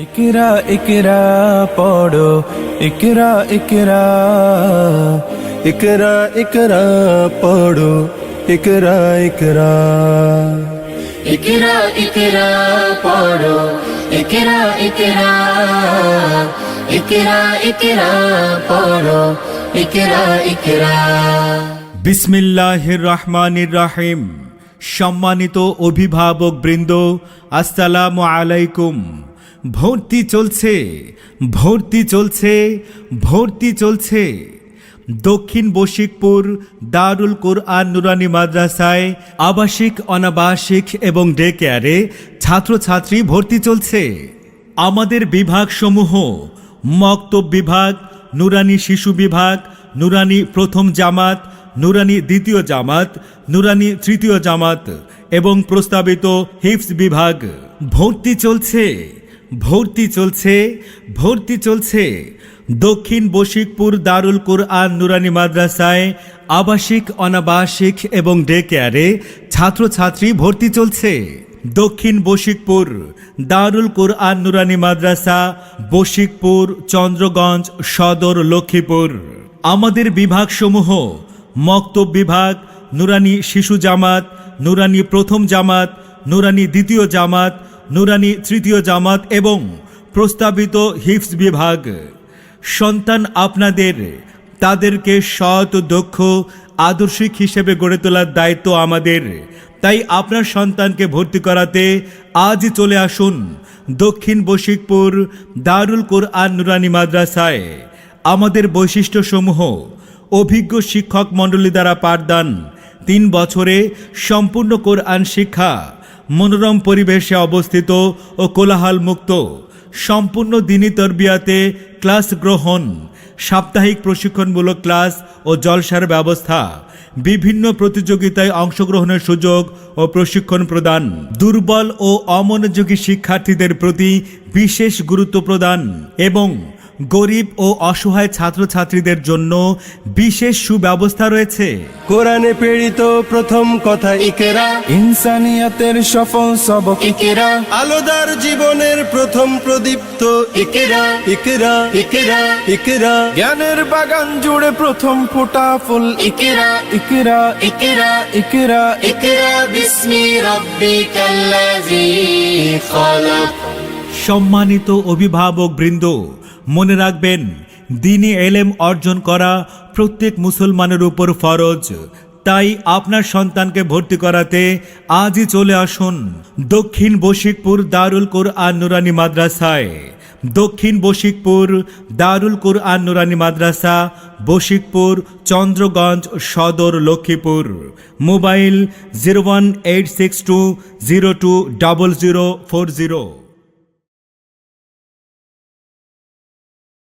ইকরা ইকরা পড়ো। ইকরা ইকরা ইকরা ইকরা পড়ো। ইকরা ইকরা। ইকরা ইকরা পড়ো। ইকরা ইকরা ইকরা ইকরা পড়ো। ইকরা ইকরা। বিসমিল্লাহির রহমানির রাহিম সম্মানিত অভিভাবক বৃন্দ আসসালামু আলাইকুম। ভর্তি চলছে ভর্তি চলছে ভর্তি চলছে। দক্ষিণ বশিকপুর দারুল কোরআন নুরানি মাদ্রাসায় আবাসিক, অনাবাসিক এবং ডে কেয়ারে ছাত্রছাত্রী ভর্তি চলছে। আমাদের বিভাগসমূহ মক্তব বিভাগ, নুরানি শিশু বিভাগ, নুরানি প্রথম জামাত, নুরানি দ্বিতীয় জামাত, নুরানি তৃতীয় জামাত এবং প্রস্তাবিত হিফস বিভাগ। ভর্তি চলছে। ভর্তি চলছে ভর্তি চলছে। দক্ষিণ বশিকপুর দারুল কোরআন নুরানি মাদ্রাসায় আবাসিক, অনাবাসিক এবং ডে কেয়ারে ছাত্রছাত্রী ভর্তি চলছে। দক্ষিণ বশিকপুর দারুল কোরআন নুরানি মাদ্রাসা, বশিকপুর, চন্দ্রগঞ্জ, সদর, লক্ষ্মীপুর। আমাদের বিভাগসমূহ মক্তব বিভাগ, নুরানি শিশু জামাত, নুরানি প্রথম জামাত, নুরানি দ্বিতীয় জামাত নুরানি তৃতীয় জামাত এবং প্রস্তাবিত হিফস বিভাগ। সন্তান আপনাদের, তাদেরকে সৎ, দক্ষ, আদর্শিক হিসেবে গড়ে তোলার দায়িত্ব আমাদের। তাই আপনার সন্তানকে ভর্তি করাতে আজই চলে আসুন দক্ষিণ বশিকপুর দারুল কোরআন নুরানি মাদ্রাসায়। আমাদের বৈশিষ্ট্যসমূহ অভিজ্ঞ শিক্ষক মণ্ডলী দ্বারা পাঠদান। তিন বছরে সম্পূর্ণ কোরআন শিক্ষা। মনোরম পরিবেশে অবস্থিত ও কোলাহল মুক্ত সম্পূর্ণ দিনী তরবিয়াতে ক্লাস গ্রহণ, সাপ্তাহিক প্রশিক্ষণমূলক ক্লাস ও জলসার ব্যবস্থা, বিভিন্ন প্রতিযোগিতায় অংশগ্রহণের সুযোগ ও প্রশিক্ষণ প্রদান, দুর্বল ও অমনোযোগী শিক্ষার্থীদের প্রতি বিশেষ গুরুত্ব প্রদান এবং গরিব ও অসহায় ছাত্রছাত্রীদের জন্য বিশেষ সুব্যবস্থা রয়েছে। কোরআনে প্রেরিত প্রথম কথা ইকরা। ইনসানিয়াতের সফল সবক ইকরা। আলোদার জীবনের প্রথম প্রদীপ্ত ইকরা। ইকরা ইকরা ইকরা। জ্ঞানের বাগান জুড়ে প্রথম ফোটা ফুল ইকরা। ইকরা ইকরা ইকরা ইকরা। বিসমি রাব্বিকাল্লাযী খালাক। সম্মানিত অভিভাবক বৃন্দ মনে রাখবেন, দিনী এলেম অর্জন করা প্রত্যেক মুসলমানের উপর ফরজ। তাই আপনার সন্তানকে ভর্তি করাতে আজই চলে আসুন দক্ষিণ বশিকপুর দারুল কোরআন নুরানি মাদ্রাসায়। দক্ষিণ বশিকপুর দারুল কোরআন নুরানি মাদ্রাসা, বশিকপুর, চন্দ্রগঞ্জ সদর Lakshmipur. Mobile zero one eight six two zero two double zero four zero.